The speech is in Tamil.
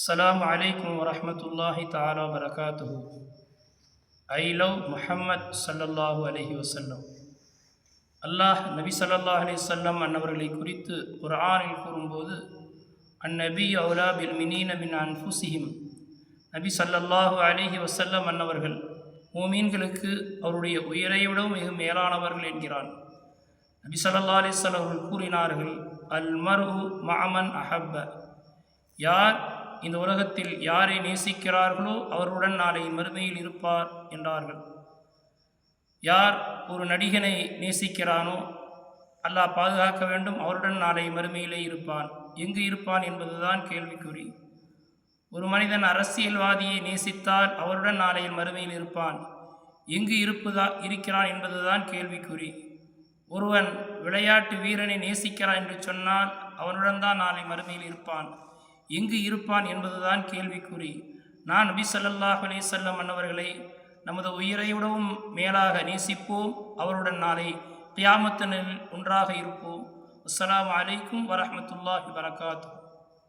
السلام عليكم ورحمة الله تعالى وبركاته I love Muhammad sallallahu alayhi wasallam அல்லாஹ் நபி ஸல்லல்லாஹு அலைஹி வஸல்லம் அன்னவர்களை குறித்து குர்ஆனில் கூறும்போது அந்நபி அவுலா பில் மினீன மின் அன்ஃபுசிஹிம் நபி ஸல்லல்லாஹு அலைஹி வஸல்லம் அன்னவர்கள் மூமீன்களுக்கு அவருடைய உயிரை விடவும் மிக மேலானவர்கள் என்கிறான் நபி ஸல்லல்லாஹு அலைஹி வஸல்லம் அவர்கள் கூறினார்கள் அல் மர்ஹு மஅமன் அஹப்ப யார் இந்த உலகத்தில் யாரை நேசிக்கிறார்களோ அவருடன் நாளை மறுமையில் இருப்பார் என்றார்கள். யார் ஒரு நடிகனை நேசிக்கிறானோ அல்லாஹ் பாதுகாக்க வேண்டும் அவருடன் நாளை மறுமையிலே இருப்பான். எங்கு இருப்பான் என்பதுதான் கேள்விக்குறி. ஒரு மனிதன் அரசியல்வாதியை நேசித்தால் அவருடன் நாளையில் மறுமையில் இருப்பான். எங்கு இருப்பதா இருக்கிறான் என்பதுதான் கேள்விக்குறி. ஒருவன் விளையாட்டு வீரனை நேசிக்கிறான் என்று சொன்னால் அவனுடன் தான் நாளை மறுமையில் இருப்பான். எங்கு இருப்பான் என்பதுதான் கேள்விக்குறி. நான் நபி சல்லாஹ் அலி வஸல்லம் அன்னவர்களை நமது உயிரையுடவும் மேலாக நேசிப்போம். அவருடன் நாளை கியாமத்தினில் ஒன்றாக இருப்போம். அஸ்லாம் அலைக்கும் வரமத்துல்லாஹி வரகாத்து